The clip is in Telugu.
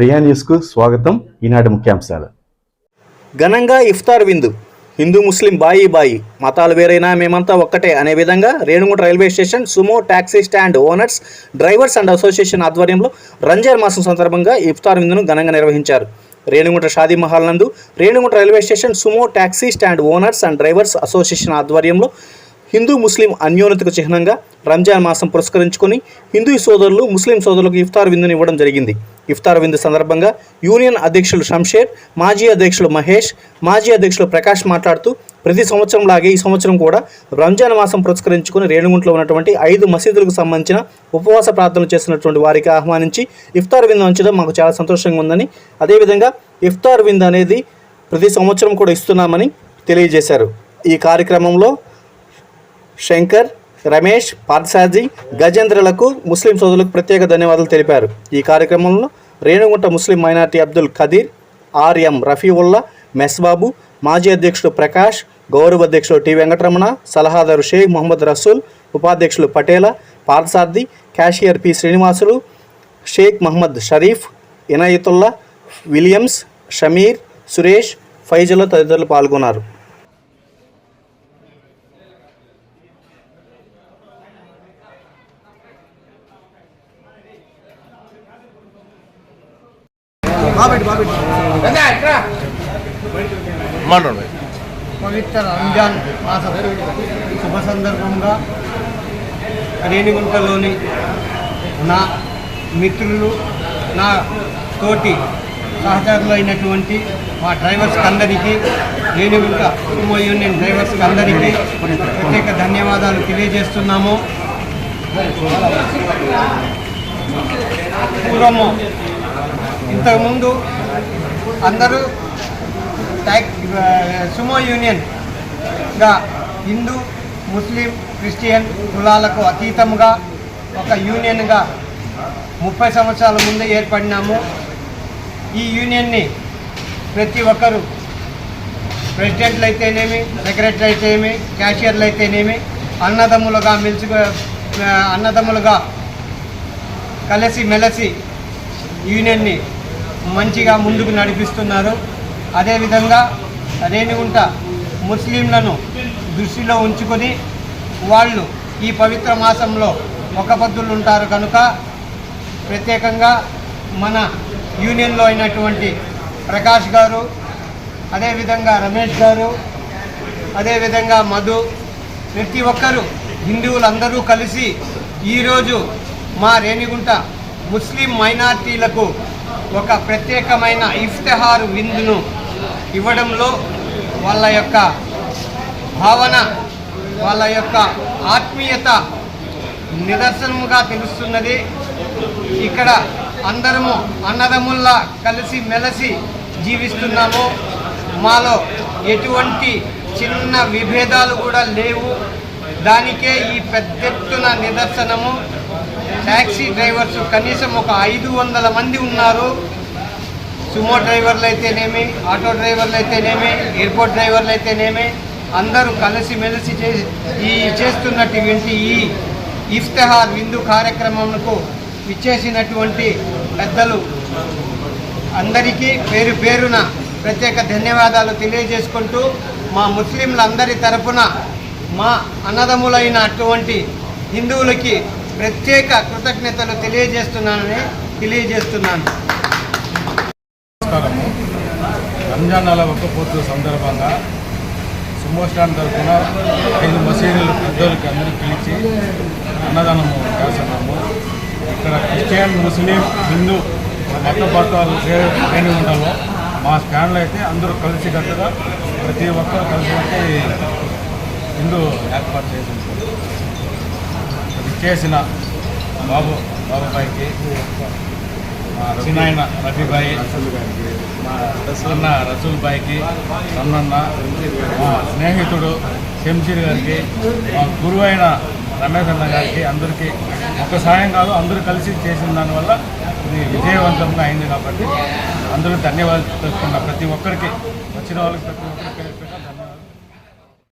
ప్రియా న్యూస్కు స్వాగతం. ఈనాటి ముఖ్యాంశాలు. ఘనంగా ఇఫ్తార్ విందు. హిందూ ముస్లిం బాయి బాయి. మతాలు వేరైనా మేమంతా ఒక్కటే అనే విధంగా Renigunta railway station Sumo taxi stand owners drivers and association ఆధ్వర్యంలో రంజాన్ మాసం సందర్భంగా ఇఫ్తార్ విందును ఘనంగా నిర్వహించారు. రేణుగుంట షాదీ మహల్ నందు Renigunta railway station Sumo taxi stand owners and drivers association ఆధ్వర్యంలో హిందూ ముస్లిం అన్యోన్యతకు చిహ్నంగా రంజాన్ మాసం పురస్కరించుకొని హిందూ సోదరులు ముస్లిం సోదరులకు ఇఫ్తార్ విందును ఇవ్వడం జరిగింది. ఇఫ్తార్ విందు సందర్భంగా యూనియన్ అధ్యక్షులు షంషేర్ మాజీ అధ్యక్షులు మహేష్ మాజీ అధ్యక్షులు ప్రకాష్ మాట్లాడుతూ ప్రతి సంవత్సరం లాగే ఈ సంవత్సరం కూడా రంజాన్ మాసం పురస్కరించుకుని రేణుగుంట్లో ఉన్నటువంటి ఐదు మసీదులకు సంబంధించిన ఉపవాస ప్రార్థనలు చేస్తున్నటువంటి వారికి ఆహ్వానించి ఇఫ్తార్ విందు ఉంచడం మాకు చాలా సంతోషంగా ఉందని అదేవిధంగా ఇఫ్తార్ విందు అనేది ప్రతి సంవత్సరం కూడా ఇస్తున్నామని తెలియజేశారు. ఈ కార్యక్రమంలో శంకర్ రమేష్ పార్థసాజీ గజేంద్రలకు ముస్లిం సోదరులకు ప్రత్యేక ధన్యవాదాలు తెలిపారు. ఈ కార్యక్రమంలో రేణుగుంట ముస్లిం మైనార్టీ అబ్దుల్ ఖదీర్ ఆర్ఎం రఫీవుల్లా మెస్బాబు మాజీ అధ్యక్షుడు ప్రకాష్ గౌరవ అధ్యక్షుడు టి వెంకటరమణ సలహాదారు షేక్ మొహమ్మద్ రసూల్ ఉపాధ్యక్షులు Patel Parthasarathi cashier P Srinivasulu Sheikh Mohammad Sharif Inayatullah Williams Shameer Suresh ఫైజుల తదితరులు పాల్గొన్నారు. పవిత్ర రంజాన్ మాస శుభ సందర్భంగా రేణిగుంటలోని నా మిత్రులు నా తోటి సహచరులు అయినటువంటి మా డ్రైవర్స్కి అందరికీ రేణిగుంట కుటుంబ యూనియన్ డ్రైవర్స్కి అందరికీ ప్రత్యేక ధన్యవాదాలు తెలియజేస్తున్నాము. పూర్వము ఇంతకుముందు అందరూ ట్యాక్ సుమో యూనియన్గా హిందూ ముస్లిం క్రిస్టియన్ కులాలకు అతీతంగా ఒక యూనియన్గా ముప్పై సంవత్సరాల ముందు ఏర్పడినాము. ఈ యూనియన్ని ప్రతి ఒక్కరూ ప్రెసిడెంట్లు అయితేనేమి సెక్రటరీ అయితేనేమి క్యాషియర్లు అయితేనేమి అన్నదమ్ములుగా మెలిసి అన్నదమ్ములుగా కలిసి మెలసి యూనియన్ని మంచిగా ముందుకు నడిపిస్తున్నారు. అదేవిధంగా రేణిగుంట ముస్లింలను దృష్టిలో ఉంచుకొని వాళ్ళు ఈ పవిత్ర మాసంలో ఒక పద్ధులు ఉంటారు కనుక ప్రత్యేకంగా మన యూనియన్లో అయినటువంటి ప్రకాష్ గారు అదేవిధంగా రమేష్ గారు అదేవిధంగా మధు ప్రతి ఒక్కరూ హిందువులందరూ కలిసి ఈరోజు మా రేణిగుంట ముస్లిం మైనార్టీలకు ఒక ప్రత్యేకమైన ఇఫ్తిహార్ విందును ఇవ్వడంలో వాళ్ళ యొక్క భావన వాళ్ళ యొక్క ఆత్మీయత నిదర్శనముగా తెలుస్తున్నది. ఇక్కడ అందరము అన్నదముల్లా కలిసి మెలసి జీవిస్తున్నాము. మాలో ఎటువంటి చిన్న విభేదాలు కూడా లేవు. దానికే ఈ పెద్ద ఎత్తున నిదర్శనము. ట్యాక్సీ డ్రైవర్స్ కనీసం ఒక ఐదు వందల మంది ఉన్నారు. సుమో డ్రైవర్లు అయితేనేమి ఆటో డ్రైవర్లు అయితేనేమి ఎయిర్పోర్ట్ డ్రైవర్లు అయితేనేమి అందరూ కలిసిమెలిసి చే ఈ చేస్తున్నటువంటి ఈ ఇఫ్తహార్ విందు కార్యక్రమంకు ఇచ్చేసినటువంటి పెద్దలు అందరికీ పేరు పేరున ప్రత్యేక ధన్యవాదాలు తెలియజేసుకుంటూ మా ముస్లింలందరి తరపున మా అన్నదములైన అటువంటి హిందువులకి ప్రత్యేక కృతజ్ఞతలు తెలియజేస్తున్నానని తెలియజేస్తున్నాను. నమస్కారము. రంజాన్ నెల ఒక్కపోతు సందర్భంగా సుమో తరఫున ఐదు మసీదులు పెద్దోళ్ళకి అందరూ పిలిచి అన్నదానము చేస్తున్నాము. ఇక్కడ క్రిస్టియన్ ముస్లిం హిందూ మత బట్టాలు లేని ఉండాలో మా స్టాండ్లో అయితే అందరూ కలిసికట్టుగా ప్రతి ఒక్కరు కలిసి హిందూ ఏర్పాటు చేసింది. చేసిన బాబు బాబుబాయికి మా చిన్నాయన రఫీబాయి మా రసూన్న రసూల్ బాయ్కి మా స్నేహితుడు శంషీర్ గారికి మా గురువు అయిన రమేష్ అన్న గారికి అందరికీ ఒక సాయం కాదు అందరూ కలిసి చేసిన దానివల్ల ఇది విజయవంతంగా అయింది కాబట్టి అందరూ ధన్యవాదాలు తెలుసుకున్న ప్రతి ఒక్కరికి వచ్చిన వాళ్ళకి ప్రతి ఒక్కరికి